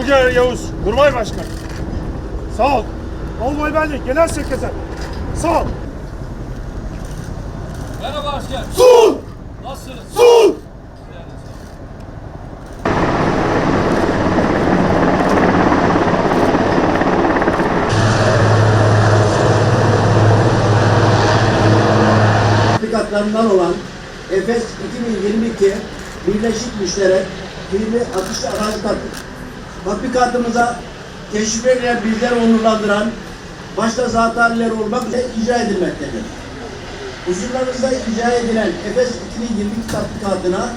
Tuncay Yavuz, Kurmay Başkan. Sağ ol. Olmay Benlik, Genel Sekreter. Sağ ol. Merhaba asker. Sul! Nasılsınız? Sul! tatbikatlarından olan Efes 2022 Birleşik Müşterek Fiili Atış Arazi Tatbik. Tatbikatımıza teşvik edilen bizleri onurlandıran başta zatariler olmak üzere icra edilmektedir. Huzurlarınızda icra edilen Efes 2022 tatbikatına